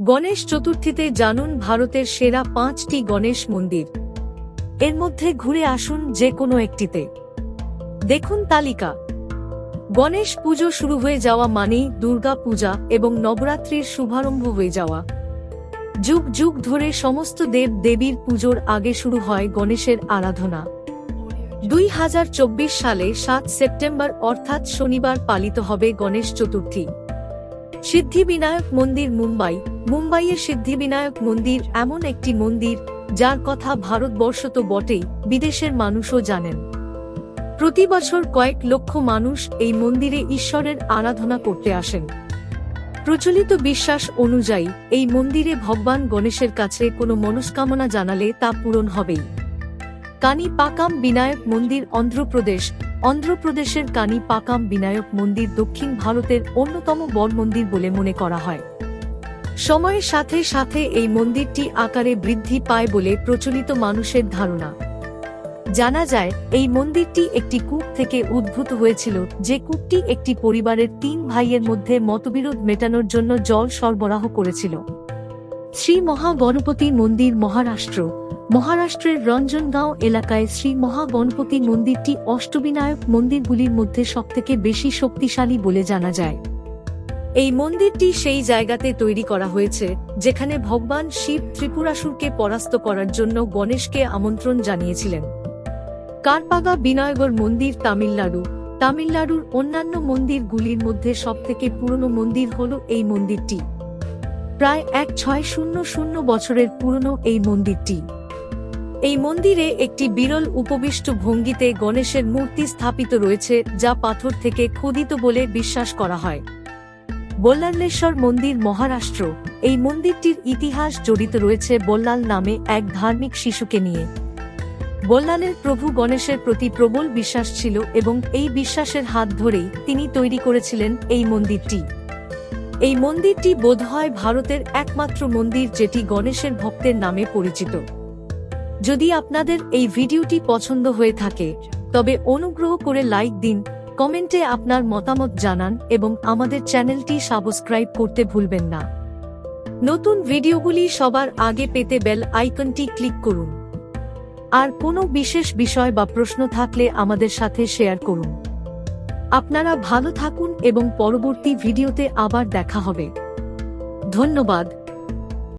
গণেশ চতুর্থীতে জানুন ভারতের সেরা পাঁচটি গণেশ মন্দির। এর মধ্যে ঘুরে আসুন যে কোনো একটিতে। দেখুন তালিকা। গণেশ পুজো শুরু হয়ে যাওয়া মানেই দুর্গা পূজা এবং নবরাত্রির শুভারম্ভ হয়ে যাওয়া। যুগ যুগ ধরে সমস্ত দেব দেবীর পুজোর আগে শুরু হয় গণেশের আরাধনা। দুই হাজার চব্বিশ সালে সাত সেপ্টেম্বর অর্থাৎ শনিবার পালিত হবে গণেশ চতুর্থী। সিদ্ধিবিনায়ক মন্দির মুম্বাই মুম্বাইয়ের সিদ্ধিবিনায়ক মন্দির এমন একটি মন্দির, যার কথা ভারতবর্ষ তো বটেই, বিদেশের মানুষও জানেন। প্রতি বছর কয়েক লক্ষ মানুষ এই মন্দিরে ঈশ্বরের আরাধনা করতে আসেন। প্রচলিত বিশ্বাস অনুযায়ী, এই মন্দিরে ভগবান গণেশের কাছে কোনো মনস্কামনা জানালে তা পূরণ হবেই। কানি পাকাম বিনায়ক মন্দির অন্ধ্রপ্রদেশ, অন্ধ্রপ্রদেশের কানি পাকাম বিনায়ক মন্দির দক্ষিণ ভারতের অন্যতম বড় মন্দির বলে মনে করা হয়। সময়ের সাথে সাথে এই মন্দিরটি আকারে বৃদ্ধি পায় বলে প্রচলিত মানুষের ধারণা। জানা যায়, এই মন্দিরটি একটি কূপ থেকে উদ্ভূত হয়েছিল, যে কূপটি একটি পরিবারের তিন ভাইয়ের মধ্যে মতবিরোধ মেটানোর জন্য জল সরবরাহ করেছিল। শ্রী মহাগণপতি মন্দির মহারাষ্ট্র। মহারাষ্ট্রের রঞ্জনগাঁও এলাকায় শ্রী মহাগণপতি মন্দিরটি অষ্টবিনায়ক মন্দিরগুলির মধ্যে সবথেকে বেশি শক্তিশালী বলে জানা যায়। এই মন্দিরটি সেই জায়গাতে তৈরি করা হয়েছে, যেখানে ভগবান শিব ত্রিপুরাসুরকে পরাস্ত করার জন্য গণেশকে আমন্ত্রণ জানিয়েছিলেন। কারপাগা বিনয়গড় মন্দির তামিলনাড়ু। তামিলনাড়ুর অন্যান্য মন্দিরগুলির মধ্যে সবথেকে পুরনো মন্দির হল এই মন্দিরটি। প্রায় এক ছয় শূন্য শূন্য বছরের পুরনো এই মন্দিরটি। এই মন্দিরে একটি বিরল উপবিষ্ট ভঙ্গিতে গণেশের মূর্তি স্থাপিত রয়েছে, যা পাথর থেকে খোদিত বলে বিশ্বাস করা হয়। বল্লালেশ্বর মন্দির মহারাষ্ট্র। এই মন্দিরটির ইতিহাস জড়িত রয়েছে বল্লাল নামে এক ধার্মিক শিশুকে নিয়ে। বল্লালের প্রভু গণেশের প্রতি প্রবল বিশ্বাস ছিল এবং এই বিশ্বাসের হাত ধরেই তিনি তৈরি করেছিলেন এই মন্দিরটি। এই মন্দিরটি বোধহয় ভারতের একমাত্র মন্দির যেটি গণেশের ভক্তের নামে পরিচিত। যদি আপনাদের এই ভিডিওটি পছন্দ হয়ে থাকে, তবে অনুগ্রহ করে লাইক দিন কমেন্টে আপনার মতামত জানান এবং আমাদের চ্যানেলটি সাবস্ক্রাইব করতে ভুলবেন না। নতুন ভিডিওগুলি সবার আগে পেতে বেল আইকনটি ক্লিক করুন। আর কোনো বিশেষ বিষয় বা প্রশ্ন থাকলে আমাদের সাথে শেয়ার করুন। আপনারা ভালো থাকুন এবং পরবর্তী ভিডিওতে আবার দেখা হবে। ধন্যবাদ।